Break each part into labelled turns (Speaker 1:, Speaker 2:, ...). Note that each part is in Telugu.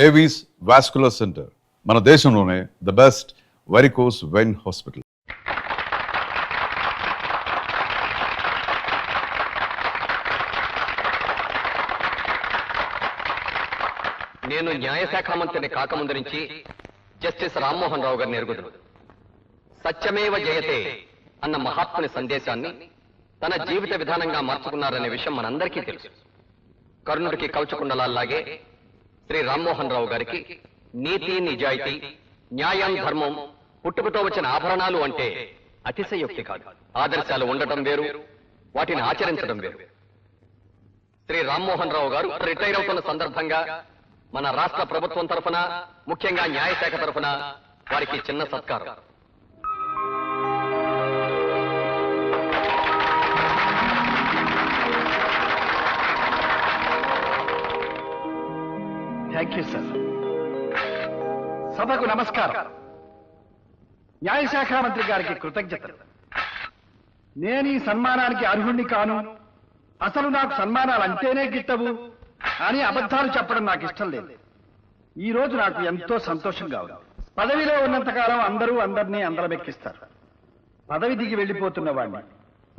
Speaker 1: ఏవీస్ వాస్కులర్ సెంటర్ మన దేశంలోనే the best varicose vein hospital
Speaker 2: నేను న్యాయశాఖ మంత్రిని కాకముందు నుంచి జస్టిస్ రామ్మోహన్ రావు గారిని ఎరుగుదును. సత్యమేవ జయతే అన్న మహాత్ముని సందేశాన్ని తన జీవిత విధానంగా మార్చుకున్నారనే విషయం మనందరికీ తెలుసు. కర్ణుడికి కవచకుండలాగే శ్రీ రామ్మోహన్ రావు గారికి నీతి నిజాయితీ న్యాయం ధర్మం పుట్టుకతో వచ్చిన ఆభరణాలు అంటే అతిశయోక్తి కాదు. ఆదర్శాలు ఉండటం వేరు వాటిని ఆచరించడం వేరు. శ్రీ రామ్మోహన్ రావు గారు రిటైర్ అవుతున్న సందర్భంగా మన రాష్ట్ర ప్రభుత్వం తరఫున ముఖ్యంగా న్యాయశాఖ తరఫున వారికి చిన్న సత్కారం.
Speaker 3: థ్యాంక్ యూ సార్ సభకు నమస్కారం. న్యాయశాఖ మంత్రి గారికి కృతజ్ఞతలు. నేను ఈ సన్మానానికి అర్హుణ్ణి కాను. అసలు నాకు సన్మానాలు అంటేనే గిట్టవు. అని అబద్ధాలు చెప్పడం నాకు ఇష్టం లేదు. ఈ రోజు నాకు ఎంతో సంతోషంగా ఉంది. పదవిలో ఉన్నంతకాలం అందరూ అందరినీ అందరమెక్కిస్తారు పదవి దిగి వెళ్ళిపోతున్న వాడిని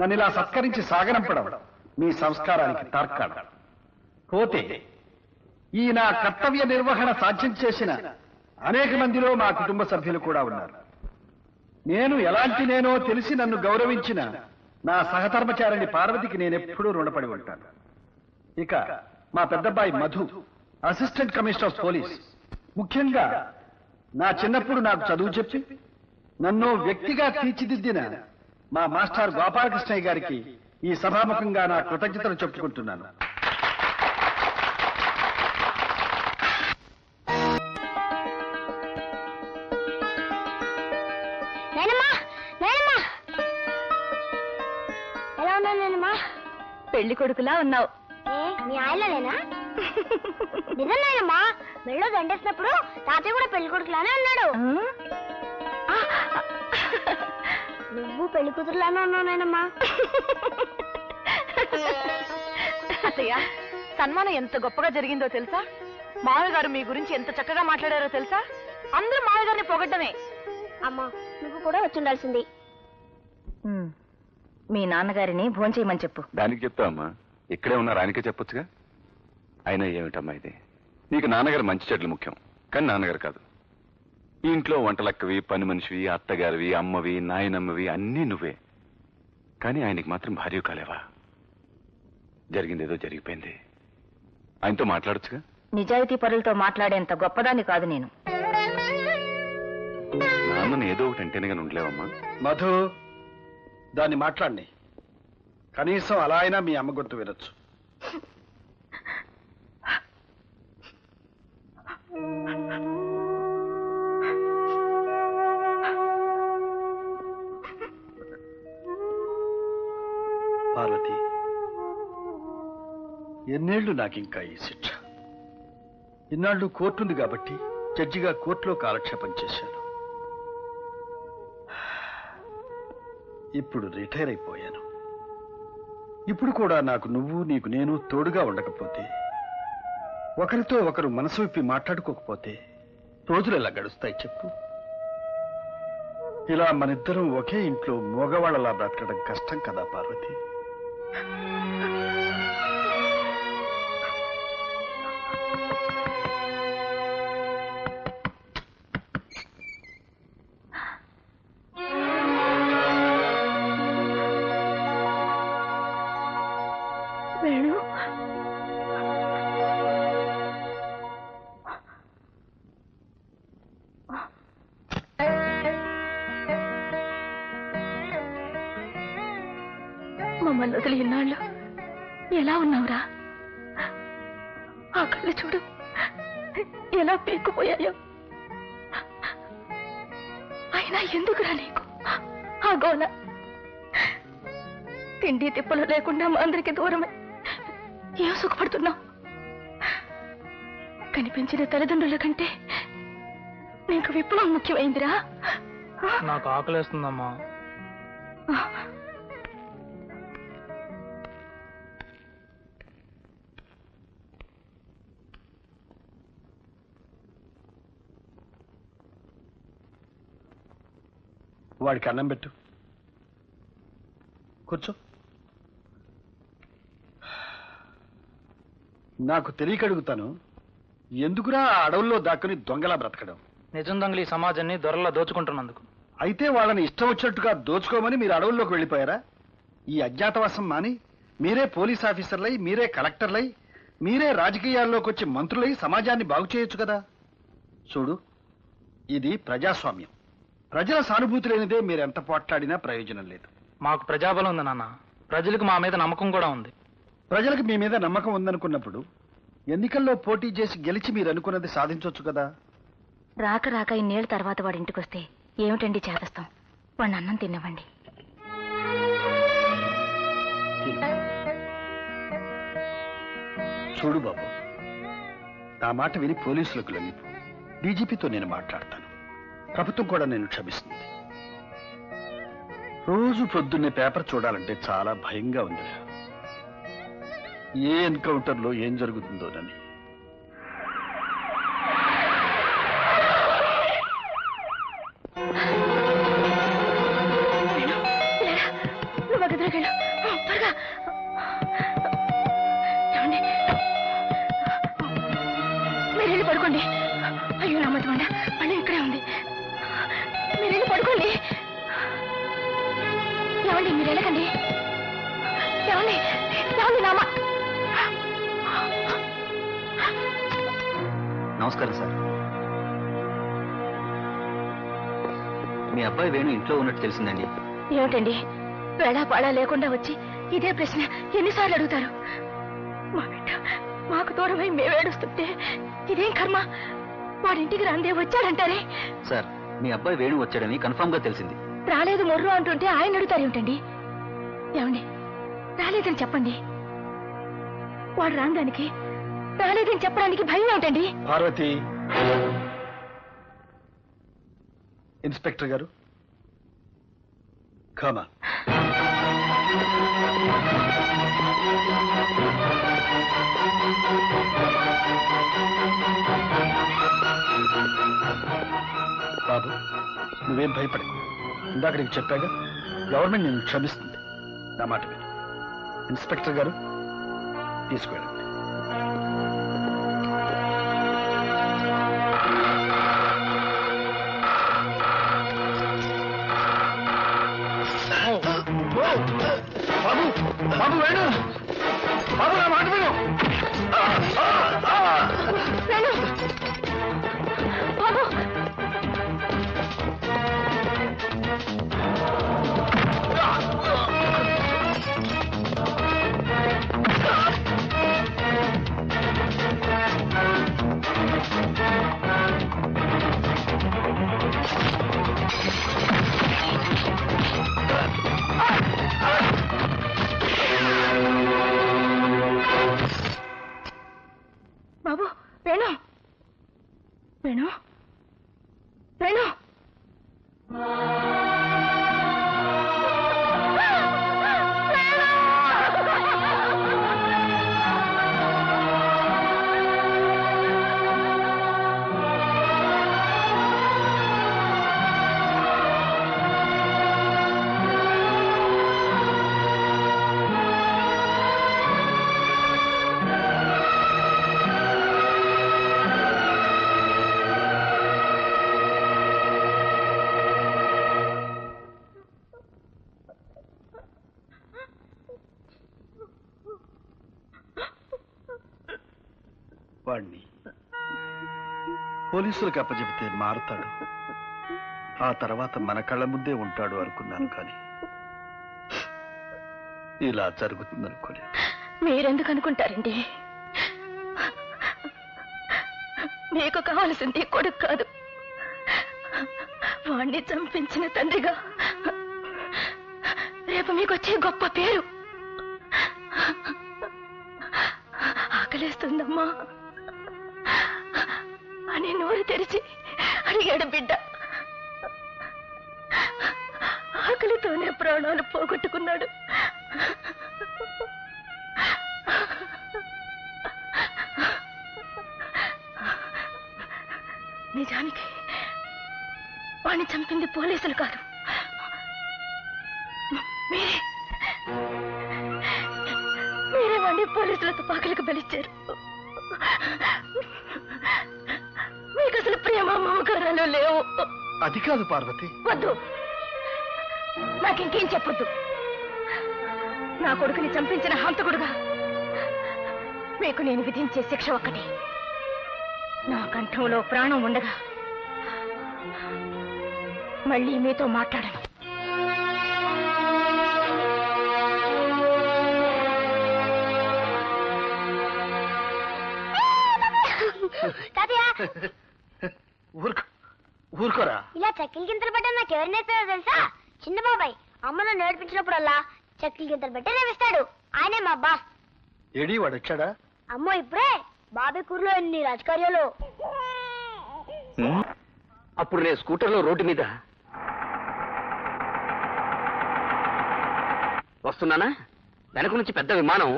Speaker 3: నన్ను ఇలా సత్కరించి సాగనంపడం మీ సంస్కారానికి తార్కాణం. పోతే ఈ నా కర్తవ్య నిర్వహణ సాధ్యం చేసిన అనేక మందిలో మా కుటుంబ సభ్యులు కూడా ఉన్నారు. నేను ఎలాంటి నేనో తెలిసి నన్ను గౌరవించిన నా సహధర్మచారిణి పార్వతికి నేనెప్పుడూ రుణపడి ఉంటాను. ఇక మా పెద్దబ్బాయి Madhu assistant commissioner of police ముఖ్యంగా నా చిన్నప్పుడు నాకు చదువు చెప్పి నన్ను వ్యక్తిగా తీర్చిదిద్దిన మా మాస్టర్ గోపాలకృష్ణయ్య గారికి ఈ సభాముఖంగా నా కృతజ్ఞతలు చెప్పుకుంటున్నాను.
Speaker 4: నేనమ్మా నేనమ్మా. ఎలా ఉన్నాను నేనమ్మా?
Speaker 5: పెళ్ళి కొడుకులా ఉన్నావు.
Speaker 4: ఏ మీ ఆయనలేనా నిజం నాయనమ్మా మెళ్ళో దండేసినప్పుడు తాతయ్య కూడా పెళ్ళి కొడుకులానే ఉన్నాడు. నువ్వు పెళ్ళి కూతురులానే ఉన్నావు నాయనమ్మా.
Speaker 5: అత్తయ్య సన్మానం ఎంత గొప్పగా జరిగిందో తెలుసా? మామయ్య గారు మీ గురించి ఎంత చక్కగా మాట్లాడారో తెలుసా? అందరూ మామయ్య గారిని పొగడ్డమే.
Speaker 4: అమ్మా నువ్వు కూడా వచ్చి ఉండాల్సింది
Speaker 5: మీ నాన్నగారిని భోంచేయమని చెప్పు.
Speaker 6: దానికి చెప్తావమ్మా ఇక్కడే ఉన్న రానికే చెప్పొచ్చుగా? అయినా ఏమిటమ్మా ఇది? నీకు నాన్నగారు మంచి చెడ్లు ముఖ్యం కానీ నాన్నగారు కాదు. ఈ ఇంట్లో వంటలక్కవి పని మనిషివి అత్తగారివి అమ్మవి నాయనమ్మవి అన్నీ నువ్వే. కానీ ఆయనకి మాత్రం భార్య కాలేవా? జరిగిందేదో జరిగిపోయింది. ఆయనతో మాట్లాడొచ్చుగా?
Speaker 5: నిజాయితీ పరులతో మాట్లాడేంత గొప్పదాన్ని కాదు నేను.
Speaker 6: నాన్నను ఏదో ఒకటి అంటేనే కానీ ఉండలేవమ్మా.
Speaker 3: మధు దాన్ని మాట్లాడి కనీసం అలా అయినా మీ అమ్మ గుర్తు వినొచ్చు. పార్వతి ఎన్నేళ్ళు నాకు ఇంకా ఈ శిక్ష. ఇన్నాళ్ళు కోర్టు ఉంది కాబట్టి జడ్జిగా కోర్టులో కాలక్షేపం చేశాను. ఇప్పుడు రిటైర్ అయిపోయాను. ఇప్పుడు కూడా నాకు నువ్వు నీకు నేను తోడుగా ఉండకపోతే ఒకరితో ఒకరు మనసు విప్పి మాట్లాడుకోకపోతే రోజులు ఎలా గడుస్తాయి చెప్పు. ఇలా మనిద్దరం ఒకే ఇంట్లో మగవాళ్ళలా బ్రతకడం కష్టం కదా పార్వతి?
Speaker 5: వదిలి ఇన్నాళ్ళు ఎలా ఉన్నావురా? ఆ కళ్ళు చూడు. ఎలా పీక్కుపోయాయో. అయినా ఎందుకురా నీకు? ఆ గోల. తిండి తిప్పలు లేకుండా మా అందరికి దూరమే. ఏం సుఖపడుతున్నావు? కనిపించిన తల్లిదండ్రుల కంటే నీకు విప్లవం ముఖ్యమైందిరా.
Speaker 7: నాకు ఆకలేస్తుందమ్మా.
Speaker 3: వాడికి అన్నం పెట్టు. కూర్చో. నాకు తెలియక అడుగుతాను ఎందుకురా ఆ అడవుల్లో దాక్కుని దొంగలా బ్రతకడం?
Speaker 7: నిజం దొంగలు ఈ సమాజాన్ని దొరలా దోచుకుంటున్నందుకు.
Speaker 3: అయితే వాళ్ళని ఇష్టం వచ్చినట్టుగా దోచుకోమని మీరు అడవుల్లోకి వెళ్ళిపోయారా? ఈ అజ్ఞాతవాసం మాని మీరే పోలీస్ ఆఫీసర్లై మీరే కలెక్టర్లై మీరే రాజకీయాల్లోకి వచ్చి మంత్రులై సమాజాన్ని బాగు చేయొచ్చు కదా? చూడు ఇది ప్రజాస్వామ్యం. ప్రజల సానుభూతి లేనిదే మీరెంత పోట్లాడినా ప్రయోజనం లేదు.
Speaker 7: మాకు ప్రజాబలం ఉంది నాన్న. ప్రజలకు మా మీద నమ్మకం కూడా ఉంది.
Speaker 3: ప్రజలకు మీ మీద నమ్మకం ఉందనుకున్నప్పుడు ఎన్నికల్లో పోటీ చేసి గెలిచి మీరు అనుకున్నది సాధించవచ్చు కదా?
Speaker 8: రాక రాక ఇన్నేళ్ళ తర్వాత వాడి ఇంటికి వస్తే ఏమిటండి చేదస్తాం వాడిని అన్నం తినవండి
Speaker 3: తిను. చూడు బాబు నా మాట విని పోలీసులకు లొంగిపో. డీజీపీతో నేను మాట్లాడతాను. ప్రభుత్వం కూడా నేను క్షమిస్తుంది. రోజు పొద్దున్నే పేపర్ చూడాలంటే చాలా భయంగా ఉంది ఏ ఎన్కౌంటర్లో ఏం జరుగుతుందోనని.
Speaker 8: వెళ్ళకండి. ఏమండి? ఏమండి నామ
Speaker 2: నమస్కారం సార్. మీ అబ్బాయి వేణు ఇంట్లో ఉన్నట్టు తెలిసిందండి.
Speaker 8: ఏమిటండి? వేళా పాడా లేకుండా వచ్చి ఇదే ప్రశ్న ఎన్నిసార్లు అడుగుతారు? మా బిడ్డ మాకు దూరమై మేమేడుస్తుంటే ఇదేం కర్మ? వాడింటికి రాందే వచ్చాడంటారే?
Speaker 2: సార్ మీ అబ్బాయి వేణు వచ్చాడని కన్ఫర్మ్గా తెలిసింది.
Speaker 8: రాలేదు మొర్రు అంటుంటే ఆయన అడుగుతారు ఏమిటండి ఏమండి? రాలేదని చెప్పండి. వాడు రాందానికి రాలేదని చెప్పడానికి భయం ఏమిటండి?
Speaker 3: పార్వతి. ఇన్స్పెక్టర్ గారు. కామా బాబు నువ్వేం భయపడకు. ఇందాక నీకు చెప్పాగా గవర్నమెంట్ నేను క్షమిస్తుంది. నా మాట విను. ఇన్స్పెక్టర్ గారు తీసుకువెళ్ళండి. వాణ్ణి. పోలీసులకు అప్పచెబితే మారుతాడు. ఆ తర్వాత మన కళ్ళ ముందే ఉంటాడు అనుకున్నాను కానీ ఇలా జరుగుతుందనుకోలేదు.
Speaker 8: మీరెందుకు అనుకుంటారండి? మీకు కావలసింది కొడుకు కాదు. వాణ్ణి చంపించిన తండ్రిగా రేపు మీకు వచ్చే గొప్ప పేరు. ఆకలేస్తుందమ్మా. అని నోరు తెరిచి అడిగాడు బిడ్డ. ఆకలితోనే ప్రాణాలు పోగొట్టుకున్నాడు. నిజానికి వాణ్ణి చంపింది పోలీసులు కాదు. మీరే. మీరే పోలీసులతో పోలీసుల తుపాకులకు బలిచ్చారు. మీకు అసలు ప్రేమ మమకారాలు లేవు.
Speaker 3: అది కాదు పార్వతి.
Speaker 8: వద్దు. నాకింకేం చెప్పొద్దు. నా కొడుకుని చంపించిన హంతకుడుగా మీకు నేను విధించే శిక్ష ఒక్కటి. నా కంఠంలో ప్రాణం ఉండగా మళ్ళీ మీతో మాట్లాడను.
Speaker 4: తాతయ్య చక్కిల గింతలు పెట్టడం నాకు ఎవరు నేర్పారో తెలుసా? చిన్న బాబాయ్ అమ్మను నేర్పించినప్పుడల్లా చక్కిల గింతలు పెట్టే నేర్పిస్తాడు ఆయనే మా బాస్.
Speaker 3: ఎడి వాడు వచ్చాడా
Speaker 4: అమ్మో ఇప్పుడే బాబాయ్ కూరలో ఎన్ని రాజకార్యాలు.
Speaker 2: అప్పుడు నేను స్కూటర్లో రోడ్డు మీద. వస్తున్నానా? వెనక నుంచి పెద్ద విమానం.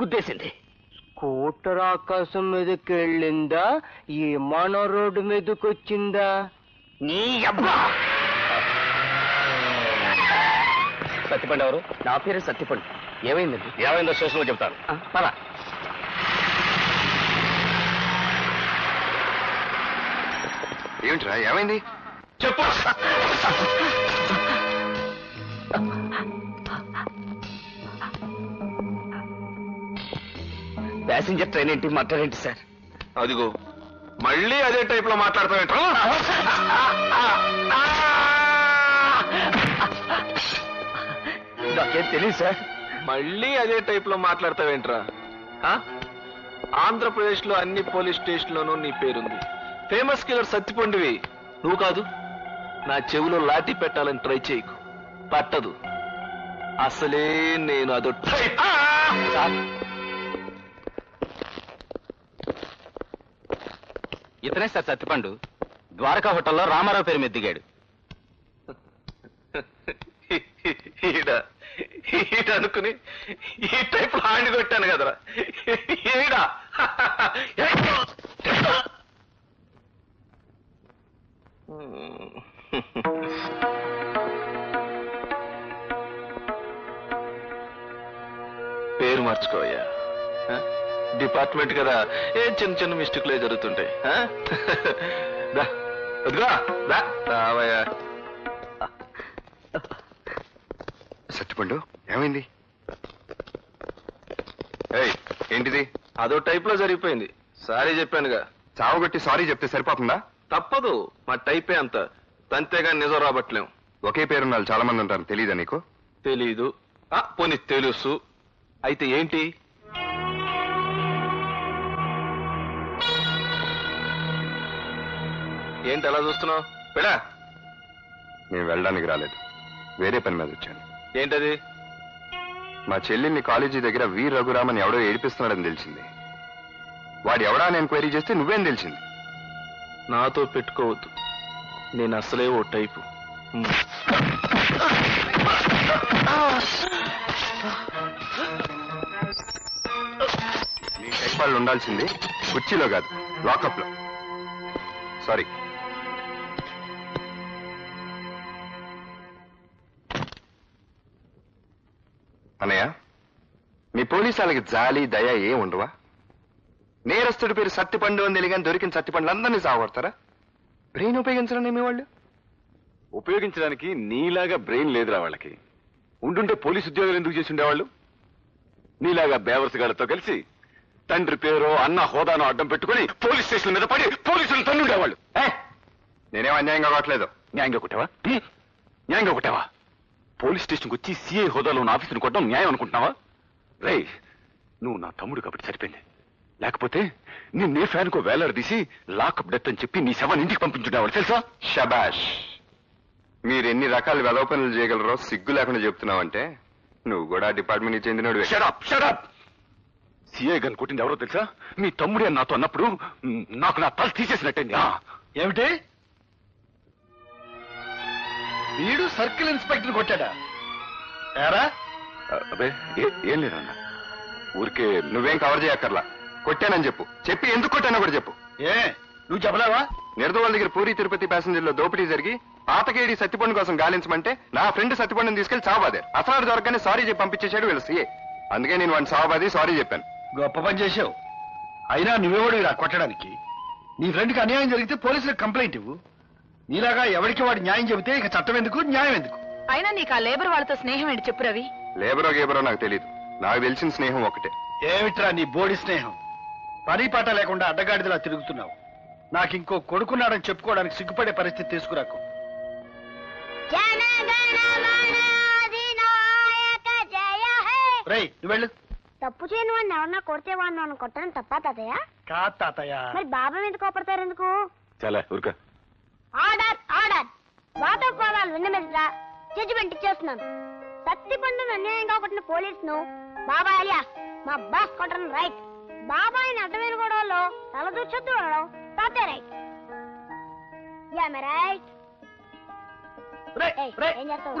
Speaker 2: గుద్దేసింది.
Speaker 9: స్కూటర్ ఆకాశం మీదకి వెళ్ళిందా? ఈ మన రోడ్డు మీదకి వచ్చిందా?
Speaker 2: నీ అబ్బా! సత్యపండి ఎవరు? నా పేరు సత్యపండి ఏమైందండి? ఏమైందో స్టేషన్లో చెప్తాను. పదా.
Speaker 6: ఏమిట్రా ఏమైంది?
Speaker 2: చెప్పు. ప్యాసింజర్ ట్రైన్ ఏంటి? మాట్లాడేంటి సార్?
Speaker 6: అదిగో మళ్ళీ అదే టైప్లో మాట్లాడతావేంట్రా
Speaker 2: నాకేం తెలియదు సార్.
Speaker 6: మళ్ళీ అదే టైప్లో మాట్లాడతావేంట్రా? ఆంధ్రప్రదేశ్లో అన్ని పోలీస్ స్టేషన్లోనూ నీ పేరుంది. ఫేమస్ కిల్లర్ సత్తిపండివి నువ్వు కాదు. నా చెవిలో లాఠీ పెట్టాలని ట్రై చేయకు. పట్టదు. అసలే నేను అదో
Speaker 2: ఇతనే సార్ చత్తిపండు ద్వారకా హోటల్లో రామారావు పేరు మీద దిగాడు.
Speaker 6: ఈడ ఈడ అనుకుని ఈ టైప్ హాండి కొట్టాను కదరా. ఈడ. పేరు మార్చుకోయ్యా డిపార్ట్మెంట్ కదా. ఏ చిన్న చిన్న మిస్టేక్లే జరుగుతుంటాయి. రావయ్యా.
Speaker 10: సత్తిపండు ఏమైంది? ఏంటిది?
Speaker 6: అదో టైప్లో జరిగిపోయింది. సారీ చెప్పానుగా.
Speaker 10: చావగొట్టి సారీ చెప్తే సరిపోతుందా?
Speaker 6: తప్పదు. మా టైపే అంత. తంతేగా నిజం రాబట్టలేం.
Speaker 10: ఒకే పేరున్న వాళ్ళు చాలా మంది ఉంటారు. తెలీదా నీకు?
Speaker 6: తెలీదు. పోనీ తెలుసు. అయితే ఏంటి? ఏంటి అలా చూస్తున్నావు? పెడా
Speaker 10: నేను వెళ్ళడానికి రాలేదు. వేరే పని మీద వచ్చాను.
Speaker 6: ఏంటది?
Speaker 10: మా చెల్లిని కాలేజీ దగ్గర వి. రఘురామన్ ఎవడో ఏడిపిస్తున్నాడని తెలిసింది. వాడు ఎవడా అని ఎంక్వైరీ చేస్తే నువ్వేం తెలిసింది?
Speaker 6: నాతో పెట్టుకోవద్దు. నేను అసలే ఓ టైపు.
Speaker 10: నీ టైప్ వాళ్ళు ఉండాల్సింది కుర్చీలో కాదు లాకప్లో. సారీ అన్నయ్య మీ పోలీసు వాళ్ళకి జాలి దయ ఏ ఉండవా? నేరస్తుడి పేరు సత్తిపండు అని తెలియని దొరికిన సత్తిపండ్లు అందరినీ సాగొడతారా? బ్రెయిన్ ఉపయోగించడం మీ వాళ్ళు?
Speaker 6: ఉపయోగించడానికి నీలాగా బ్రెయిన్ లేదురా వాళ్ళకి. ఉండుంటే పోలీసు ఉద్యోగాలు ఎందుకు చేసి ఉండేవాళ్ళు? నీలాగా బేవర్సగాళ్ళతో కలిసి తండ్రి పేరు అన్న హోదాను అడ్డం పెట్టుకుని పోలీస్ స్టేషన్ మీద పడి పోలీసులు తన్నుండేవాళ్ళు?
Speaker 10: నేనేం అన్యాయంగా కావట్లేదు.
Speaker 6: న్యాయంగా కొట్టావా? న్యాయంగా కొట్టావా? పోలీస్ స్టేషన్కి వచ్చి సిఐ హోదాలో ఉన్న ఆఫీసును కొట్టడం న్యాయం అనుకుంటున్నావా? రే నువ్వు నా తమ్ముడు కాబట్టి సరిపోయింది. లేకపోతే నిన్నే ఫ్యాన్కో వేలాడదీసి లాకప్ డెత్ అని చెప్పి నీ శవాన్ని ఇంటికి పంపించుండేవాళ్ళు తెలుసా?
Speaker 10: షబాష్! మీరు ఎన్ని రకాల వెలవ పనులు చేయగలరో సిగ్గు లేకుండా చెప్తున్నావంటే నువ్వు కూడా డిపార్ట్మెంట్కి చెందినోడు
Speaker 6: shut up shut up CI gun కొట్టింది ఎవరో తెలుసా? మీ తమ్ముడే అని నాతో అన్నప్పుడు నాకు నా తల తీసేసినట్టయింది. ఆ.
Speaker 3: ఏమిటి? వీడు సర్కిల్ ఇన్స్పెక్టర్ కొట్టాడా? ఏరా?
Speaker 6: అబ్బే ఏ- ఏం లేదన్నా ఊరికే
Speaker 10: నువ్వేం కవర్ చేయక్కర్లా. కొట్టానని చెప్పు. చెప్పి ఎందుకు కొట్టానో కూడా చెప్పు.
Speaker 3: ఏ నువ్వు చెప్పలేవా?
Speaker 10: నిర్దవాళ్ళ దగ్గర పూరి తిరుపతి ప్యాసింజర్లో దోపిడీ జరిగి ఆతకేడి సత్తిపండు కోసం గాలించమంటే నా ఫ్రెండ్ సత్తిపండుని తీసుకెళ్ళి చావబాదే అసలు దొరకని సారీ చెప్పి పంపించేశాడు వీళ్ళ సీఏ. అందుకే నేను వాడిని చావబాది సారీ చెప్పాను.
Speaker 3: గొప్ప పని చేసావు అయినా నువ్వెవడు ఇలా కొట్టడానికి? నీ ఫ్రెండ్కి అన్యాయం జరిగితే పోలీసులకు కంప్లైంట్ ఇవ్వు. నీలాగా ఎవరికి వాడు న్యాయం చెబితే ఇక చట్టం ఎందుకు న్యాయం ఎందుకు?
Speaker 5: అయినా నీకు ఆ లేబర్ వాళ్ళతో స్నేహం ఏంటి చెప్పు రవి?
Speaker 10: లేబరో గేబరో నాకు తెలియదు నాకు తెలిసిన స్నేహం ఒకటే
Speaker 3: ఏమిట్రా నీ బోడి స్నేహం? పని పాట లేకుండా అడ్డగాడిదలా తిరుగుతున్నావు. నాకు ఇంకో కొడుకున్నాడని చెప్పుకోవడానికి సిగ్గుపడే పరిస్థితి తీసుకురాకు. రేయ్ నువ్వు వెళ్ళు.
Speaker 4: తప్పు చేయని వాడిని ఎవరన్నా కొడితే వాడిని కొట్టడం తప్ప తాతయ్య?
Speaker 3: కా తాతయ్య.
Speaker 4: మరి బాబా ఎందుకు కోపడతారు ఎందుకు?
Speaker 6: చాలా ఊరుక.
Speaker 4: Order order. వాదోపవాదాలు విన్న మీద జడ్జిమెంట్ ఇచ్చేస్తున్నాను. సత్తి పండును అన్యాయంగా కొట్టిన పోలీసును బాబాయ్ అలియాస్ మా బాస్ కొట్టడం రైట్ బాబాయ్ని అడ్డమైన గొడవల్లో తలదూర్చొద్దు అనడం తాతే రైట్ యా రైట్ ఏం చేస్తావు?